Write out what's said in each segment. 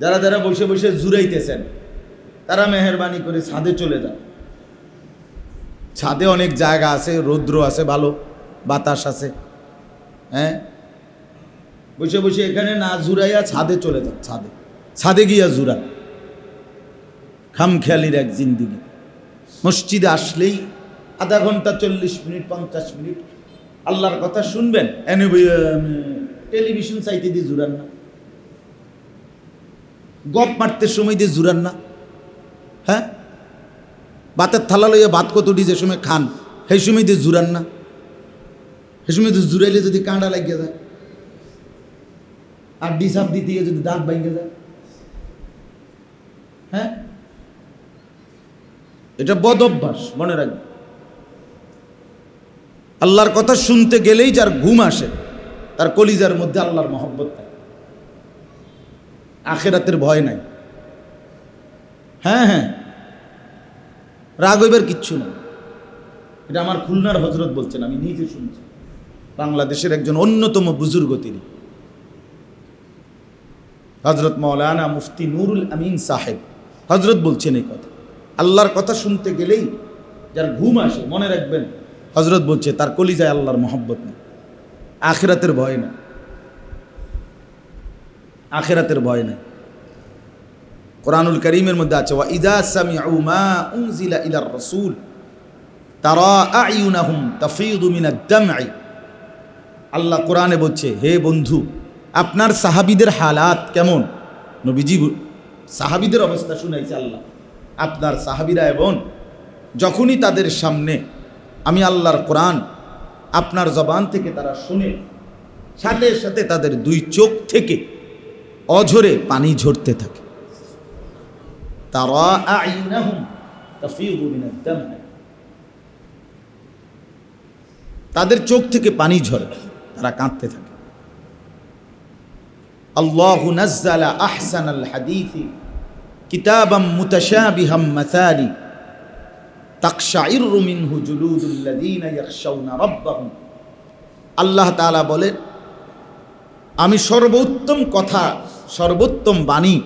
যারা যারা বসে বসে জুড়াইতেছেন, তারা মেহরবানি করে ছাদে চলে যান। ছাদে অনেক জায়গা আছে, রৌদ্র আছে ভালো, বাতাস আছে হ্যাঁ? বসে বসে এখানে না জুড়াইয়া ছাদে চলে যান, ছাদে। ছাদে গিয়া জুড়ান। খামখেয়ালির এক জিন্দিগি। মসজিদে আসলেই আধা ঘণ্টা চল্লিশ মিনিট, পঞ্চাশ মিনিট, আল্লাহর কথা শুনবেন। এনে টেলিভিশন চাইতে দিয়ে জুড়ান না। গপ মারতে সময় দিয়ে জুড়ান না। হ্যাঁ? বাতের থালা লইয়া ভাত কতটি যে সময় খান, সেই সময় দিয়ে জুড়ান না। সেই সময় দিয়ে জুড়াইলে যদি কাঁড়া লাগিয়ে যায়, আর ডিসাপ দিতে গিয়ে যদি দাঁত ভাঙে যায়। হ্যাঁ? এটা বদ অভ্যাস, মনে রাখবে আল্লাহর কথা শুনতে গেলেই যার ঘুম আসে, তার কলিজার মধ্যে আল্লাহর মহব্বত নাই আখেরাতের ভয় নাই। হ্যাঁ হ্যাঁ। রাগ হইবার কিচ্ছু না এটা আমার খুলনার হজরত বলছেন, আমি নিজে শুনছি। বাংলাদেশের একজন অন্যতম বুজুর্গ তিনি। হজরত মৌলানা মুফতি নুরুল আমিন সাহেব। হজরত বলছেন এই কথা। আল্লাহর কথা শুনতে গেলেই যার ঘুম আসে, মনে রাখবেন, হজরত বলছে, তার কলিজায় আল্লাহর মহব্বত নেই। আখেরাতের ভয় না আখেরাতের ভয় নাই। কোরআনুল করিমের মধ্যে আছে, ওয়া ইদা সামিউ মা উনজিলা ইলার রাসূল, তারা আয়ুনাহুম তাফিদু মিনাদ দাম'i আল্লাহ কোরআনে বলছে, হে বন্ধু, আপনার সাহাবীদের হালাত কেমন? নবীজি সাহাবীদের অবস্থা শুনাইছে আল্লাহ। আপনার সাহাবীরা এবং যখনই তাদের সামনে আমি আল্লাহর কোরআন আপনার জবান থেকে তারা শুনে, সাথে সাথে তাদের দুই চোখ থেকে অঝরে পানি ঝরতে থাকে। তারা তাদের চোখ থেকে পানি ঝরে তারা কাঁদতে থাকে। আল্লাহ নাজ্জালা আহসানাল হাদিসি কিতাবাম মুতাশাবিহাম মাসালি। তাকশাইরু মিনহু জুলুদুল্লাযীনা ইয়াখশাউনা রাব্বাহুম। আল্লাহ তাআলা বলেন আমি সর্বোত্তম কথা সর্বোত্তম বাণী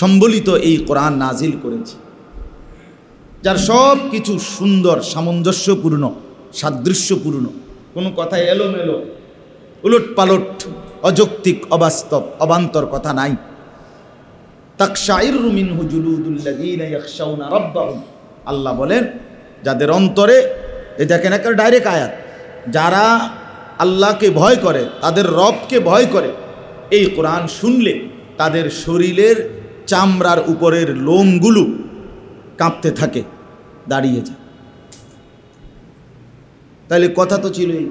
সম্বলিত এই কোরআন নাজিল করেছি, যার সব কিছু সুন্দর, সামঞ্জস্যপূর্ণ, সাদৃশ্যপূর্ণ। কোনো কথা এলোমেলো উলট পালট অযৌক্তিক, অবাস্তব, অবান্তর কথা নাই। আল্লাহ বলেন, যাদের অন্তরে এই দেখেন একটা ডাইরেক্ট আয়াত, যারা আল্লাহকে ভয় করে, তাদের রবকে ভয় করে এই কোরআন শুনলে তাদের শরীরের চামড়ার উপরের লোমগুলো কাঁপতে থাকে, দাঁড়িয়ে যায়। তাহলে কথা তো ছিলই।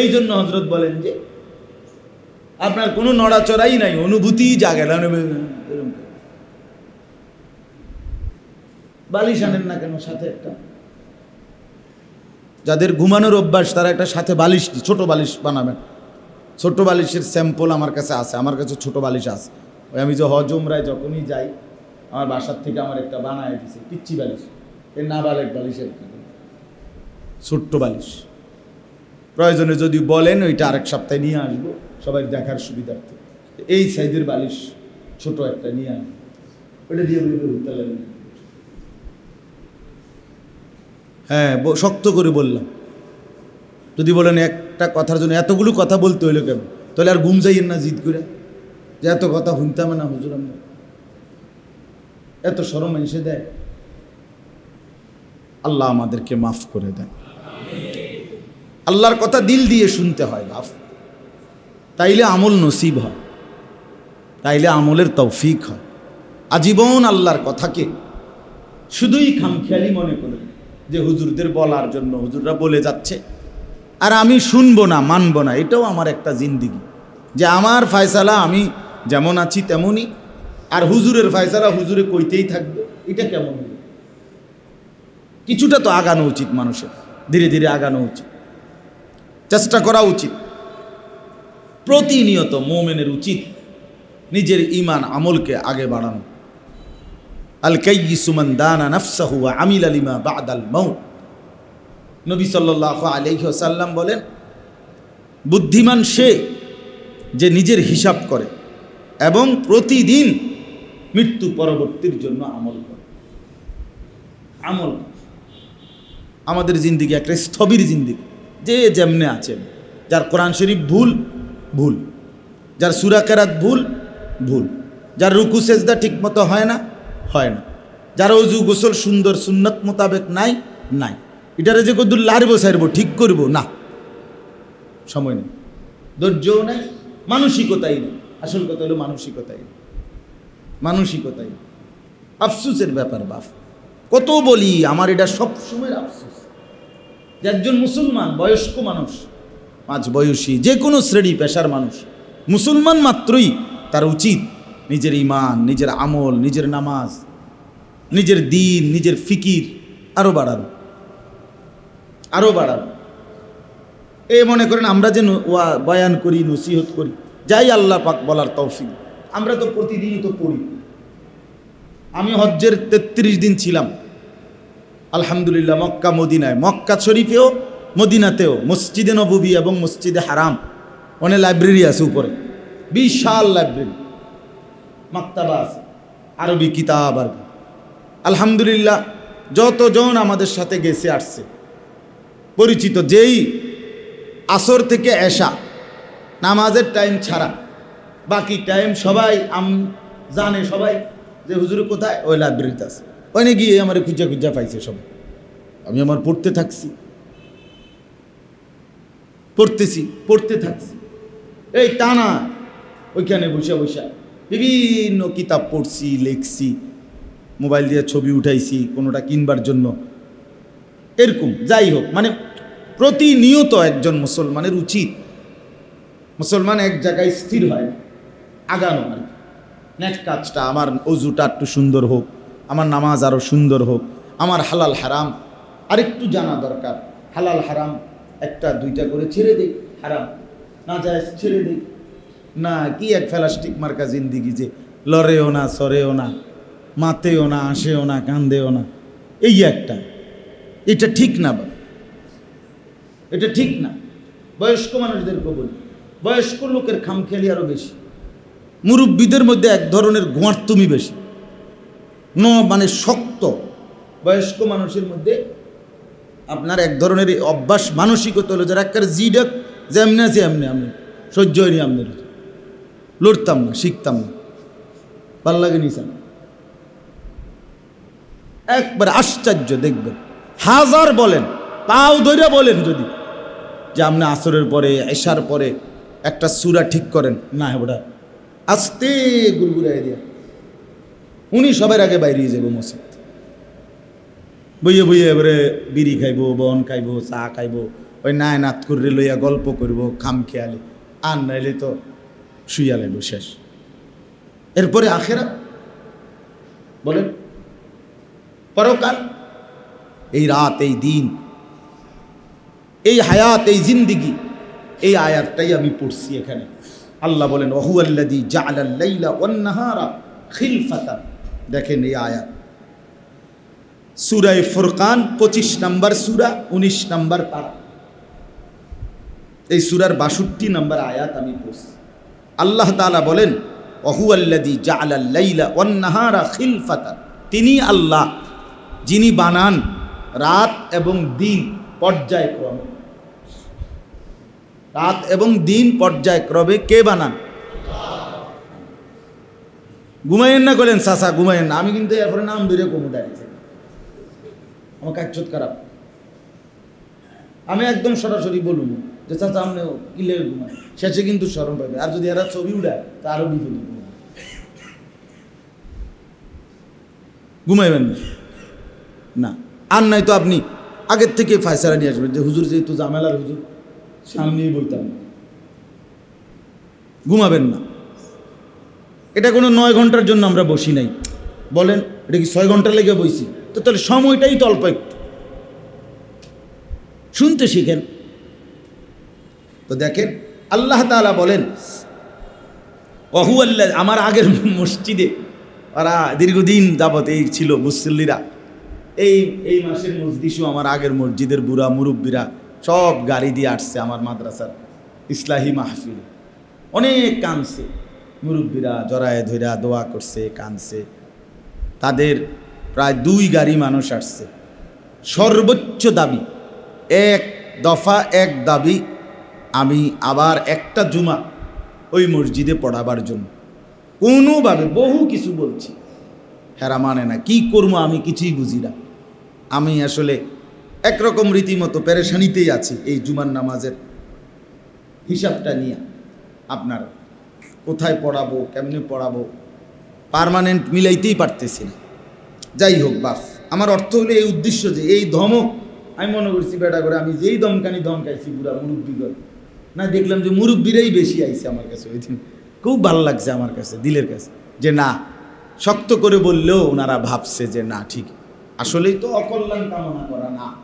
এই জন্য হজরত বলেন যে, আপনার কোনো নড়াচড়াই নাই অনুভূতিই জাগে না বালিশ আনেন না কেন সাথে একটা? যাদের ঘুমানোর অভ্যাস, তারা একটা সাথে বালিশ ছোট বালিশ বানাবেন। ছোট বালিশের স্যাম্পল আমার কাছে আছে, আমার কাছে ছোট বালিশ আছে। ওই আমি যে হজ উমরায় যখনই যাই, আমার বাসার থেকে আমার একটা বানায় দিছে পিচ্ছি বালিশ। এর না বালেক বালিশের ছোট্ট বালিশ। প্রয়োজনে যদি বলেন, ওইটা আরেক সপ্তাহে নিয়ে আসব, সবাই দেখার সুবিধার্থে। এই সাইজের বালিশ ছোট একটা নিয়ে আসব। ওটা দিয়ে হ্যাঁ শক্ত করে বললাম। যদি বলেন একটা কথার জন্য এতগুলো কথা বলতে হইল কেন তাহলে আর ঘুম যাইয়েন না জিদ করে যে এত কথা শুনতাম না, হুজুর আমরা এত সরম এসে দেয়। আল্লাহ আমাদেরকে মাফ করে দেন। আল্লাহর কথা দিল দিয়ে শুনতে হয়, বাপ। তাইলে আমল নসিব হয়। তাইলে আমলের তৌফিক হয়। আজীবন আল্লাহর কথাকে শুধুই খামখেয়ালি মনে করে যে হুজুরদের বলার জন্য হুজুররা বলে যাচ্ছে। আর আমি শুনব না, মানবো না, এটাও আমার একটা জিন্দিগি। যে আমার ফায়সালা আমি যেমন আছি তেমনই, আর হুজুরের ফায়সালা হুজুরে কইতেই থাকবে, এটা কেমন? কিছুটা তো আগানো উচিত মানুষের, ধীরে ধীরে আগানো উচিত। চেষ্টা করা উচিত। প্রতিনিয়ত মোমেনের উচিত নিজের ইমান আমলকে আগে বাড়ানো। আল কাইয়িসুমান দানা নাফসাহু আমিল আলিমা বাদাল মাউত। নবী সাল্লাল্লাহু আলাইহি ওয়াসাল্লাম বলেন, বুদ্ধিমান সে যে নিজের হিসাব করে এবং প্রতিদিন মৃত্যু পরবর্তীর জন্য আমল করে। আমল আমাদের জিন্দিগি একটা স্থবির জিন্দিগি। যে যেমনে আছেন, যার কোরআন শরীফ ভুল ভুল। যার সুরা কেরাত ভুল ভুল। যার রুকু, সেজদা ঠিক মতো হয় না হয় না। যার অজু গোসল সুন্দর সুন্নত মোতাবেক নাই নাই। এটারে যে কদুর লারবো সারবো, ঠিক করব। না। সময় নেই। ধৈর্যও নেই, মানসিকতাই নেই। আসল কথা হলো মানসিকতাই মানসিকতাই। আফসুসের ব্যাপার, বাপ। কত বলি, আমার এটা সব সময় আফসুস। যে একজন মুসলমান, বয়স্ক মানুষ, পাঁচ বয়সী, যে কোনো শ্রেণি, পেশার মানুষ, মুসলমান মাত্রই তার উচিত নিজের ইমান নিজের আমল, নিজের নামাজ, নিজের দিন, নিজের ফিকির আরও বাড়ানো। আরও বাড়ানো। এ মনে করেন, আমরা যে ওয়া- বয়ান করি, নসিহত করি, যাই আল্লাহ পাক বলার তৌফিক। আমরা তো প্রতিদিনই তো পড়ি। আমি হজ্জের তেত্রিশ দিন ছিলাম। আলহামদুলিল্লাহ, মক্কা, মদিনায়। মক্কা শরীফেও, মদিনাতেও, মসজিদে নববী এবং মসজিদে হারাম। অনেক লাইব্রেরি আছে উপরে। বিশাল লাইব্রেরি মাক্তাবা আছে। আরবি কিতাব আর আলহামদুলিল্লাহ, যতজন আমাদের সাথে গেছে, আসছে। পরিচিত, যেই আসর থেকে এসা নামাজের টাইম ছাড়া। বাকি টাইম সবাই আম, জানে সবাই যে হুজুর কোথায়? ওই লাইব্রেরিতে আছে। ওখানে গিয়ে আমার খুঁজা খুঁজা পাইছে সব। আমি আমার পড়তে থাকছি। পড়তেছি, পড়তে থাকছি। এই টানা ওইখানে বসে বসে বিভিন্ন কিতাব পড়ছি, লিখছি, মোবাইল দিয়ে ছবি উঠাইছি, কোনোটা কিনবার জন্য। এরকম, যাই হোক মানে প্রতিনিয়ত একজন মুসলমানের উচিত মুসলমান এক জায়গায় স্থির হয়, আগানো আর নেক্সট কাজটা, আমার অজুটা একটু সুন্দর হোক, আমার নামাজ আরও সুন্দর হোক, আমার হালাল হারাম আরেকটু জানা দরকার। হালাল হারাম একটা, দুইটা করে ছেড়ে দিই হারাম। না যায় ছেড়ে দিই না, কি এক ফেলাস্টিক মার্কা জিন্দিগি যে লড়েও না, সরেও না, মাতেও না, আসেও না, কান্দেও না। এই একটা। এটা ঠিক না এটা ঠিক না। বয়স্ক মানুষদেরকে বলি বয়স্ক লোকের খামখেয়ালি আরও বেশি। মুরব্বীদের মধ্যে এক ধরনের গোয়ার্তুমি বেশি। ন মানে শক্ত। বয়স্ক মানুষের মধ্যে আপনার এক ধরনের অভ্যাস মানসিকতা হলো যারা একটা জিডক যেমনি আছে এমনি আমি। সহ্য হয়নি আপনার লড়তাম না, শিখতাম না। ভালো লাগে নিসাম একবার আশ্চর্য দেখবেন। হাজার বলেন, তাও ধরে বলেন যদি। যে আপনি আসরের পরে, এশার পরে একটা সুরা ঠিক করেন, না ওটা আস্তে গুড়গুড়াই দিয়া। উনি সবার আগে বাইরে যাব মসজিদ। বইয়ে বইয়ে এবারে বিড়ি খাইবো, বন খাইবো, চা খাইবো, ওই নায় নাত করে লইয়া গল্প করব, খাম খেয়ালি। আর নাইলে তো শুইয়া লাইব শেষ। এরপরে আখেরা বলেন, পরকাল এই রাত, এই দিন, এই হায়াত, এই জিন্দিগি, এই আয়াতটাই আমি পড়ছি এখানে। আল্লাহ বলেন ওহু আল্লাদি ওয়ান্নাহারা খিলফাতা দেখেন এই আয়াত। সুরায় ফুরকান, পঁচিশ নাম্বার সুরা, উনিশ নাম্বার পারা। এই সুরার বাষট্টি নাম্বার আয়াত আমি পড়ছি। আল্লাহ তালা বলেন ওহু আল্লাদি ওয়ান্নাহারা খিলফাতা তিনি আল্লাহ, যিনি বানান রাত এবং দিন পর্যায়ক্রমে। রাত এবং দিন পর্যায়ক্রমে কে বানান? ঘুমাইয়েন না করেন চাচা, ঘুমাইয়েন না। আমি কিন্তু এরপরে নাম ধরে কমে দাঁড়িয়েছি। আমার কাজ খারাপ। আমি একদম সরাসরি বলুন যে চাচা, আপনি কিলে ঘুমায় শেষে কিন্তু স্মরণ পাবে আর যদি এরা ছবি উড়ায়, তা আরও বিপদ। ঘুমাইবেন না। আর নাই তো আপনি। আগের থেকে ফায়সারা নিয়ে আসবেন যে, হুজুর যেহেতু জামেলার হুজুর, সামনেই বলতাম। ঘুমাবেন না। এটা কোনো নয় ঘণ্টার জন্য আমরা বসি নাই। বলেন, এটা কি ছয় ঘণ্টা লেগে বইছি? তো তাহলে সময়টাই তো অল্প একটু। শুনতে শিখেন। তো দেখেন, আল্লাহ তাআলা বলেন অহু আল্লাহ আমার আগের মসজিদে, ওরা দীর্ঘদিন যাবত এই ছিল মুসল্লিরা। এই এই মাসের মসজিদও আমার আগের মসজিদের বুড়া, মুরব্বীরা সব গাড়ি দিয়ে আসছে আমার মাদ্রাসার ইসলাহি মাহফিল। অনেক কামছে মুরব্বীরা জড়ায় ধইরা দোয়া করছে, কানছে। তাদের প্রায় দুই গাড়ি মানুষ আসছে। সর্বোচ্চ দাবি, এক দফা এক দাবি, আমি আবার একটা জুমা ওই মসজিদে পড়াবার জন্য। কোনোভাবে বহু কিছু বলছি। হেরা মানে না। কি করব আমি কিছুই বুঝি না। আমি আসলে একরকম রীতিমতো প্যারেশানিতেই আছি এই জুমার নামাজের হিসাবটা নিয়ে। আপনার কোথায় পড়াবো, কেমনে পড়াবো পার্মানেন্ট মিলাইতেই পারতেছি না। যাই হোক, বাস। আমার অর্থ হলো এই উদ্দেশ্য যে এই ধমক, আমি মনে করছি, বেটা করে, আমি যেই দমকানি দমকাইছি বুড়া মুরব্বীগণ না, দেখলাম যে মুরব্বীরাই বেশি আইছে আমার কাছে ওই দিন। খুব ভালো লাগছে আমার কাছে, দিলের কাছে। যে না শক্ত করে বললেও ওনারা ভাবছে যে না, ঠিক। আসলেই তো অকল্যাণ কামনা করা না।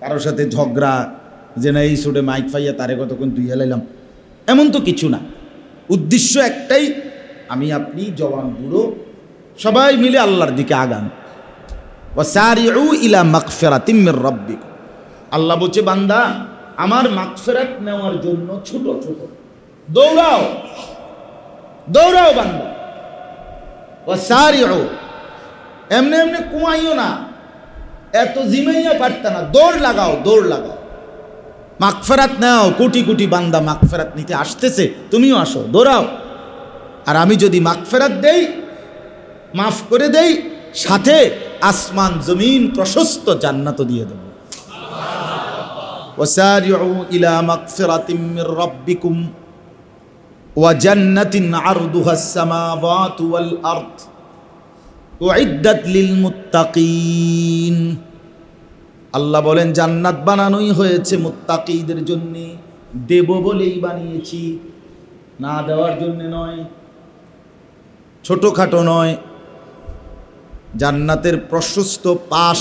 কারোর সাথে ঝগড়া, যে না এই ছোটে মাইক ফাইয়া তারে কতক্ষণ তুই হেলাইলাম? এমন তো কিছু না। উদ্দেশ্য একটাই, আমি, আপনি, জওয়ান, বুড়ো, সবাই মিলে আল্লাহর দিকে আগান। ইলা আল্লাহ বলছে, বান্দা, আমার মাগফিরাত নেওয়ার জন্য ছোট ছোট। দৌড়াও। দৌড়াও, বান্দা। ওয়াসারিউ এমনি এমনি কুমাইও না এত জিমাইয়া পারত না দৌড় লাগাও দৌড় লাগাও মাগফেরাত নাও কোটি কোটি বান্দা মাগফেরাত নিতে আসতেছে তুমিও আসো দৌড়াও আর আমি যদি মাগফেরাত দেই মাফ করে দেই সাথে আসমান জমিন প্রশস্ত জান্নাত দিয়ে দেব وسارعوا إلى مغفرة من ربكم ওয়াজান্নাতিন আরদুহাস সামাওয়াতু ওয়াল আরদ উইদ্দাত লিল মুত্তাকিন আল্লাহ বলেন, জান্নাত বানানোই হয়েছে মুত্তাকিদের জন্য। দেব বলেই বানিয়েছি। না দেওয়ার জন্য নয়, ছোটোখাটো নয়। জান্নাতের প্রশস্ত পাশ,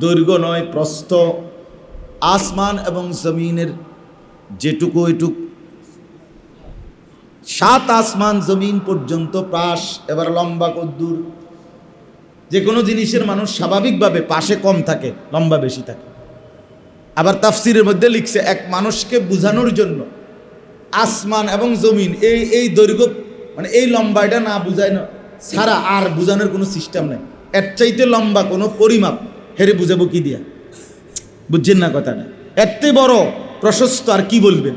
দৈর্ঘ্য নয়, প্রস্থ। আসমান এবং জমিনের যেটুকু এটুকু সাত আসমান জমিন পর্যন্ত প্রাস, এবার লম্বা কদ্দুর। যে কোনো জিনিসের মানুষ স্বাভাবিকভাবে পাশে কম থাকে, লম্বা বেশি থাকে। আবার তাফসিরের মধ্যে লিখছে, এক মানুষকে বোঝানোর জন্য আসমান এবং জমিন, এই এই দৈর্ঘ্য মানে এই লম্বা এটা না বুঝায় না, ছাড়া আর বুঝানোর কোনো সিস্টেম নাই। এর চাইতে লম্বা কোনো পরিমাপ, হেরে বুঝাবো কি দিয়া? বুঝছেন না কথাটা? এত বড়, প্রশস্ত আর কি বলবেন?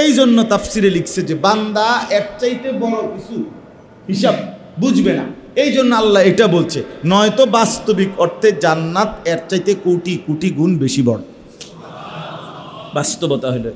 এই জন্য তাফসিরে লিখছে যে, বান্দা এক চাইতে বড় কিছু হিসাব বুঝবে না এই জন্য আল্লাহ এটা বলছে, নয়তো বাস্তবিক অর্থে জান্নাত এর চাইতে কোটি কোটি গুণ বেশি বড় বাস্তবতা হলো।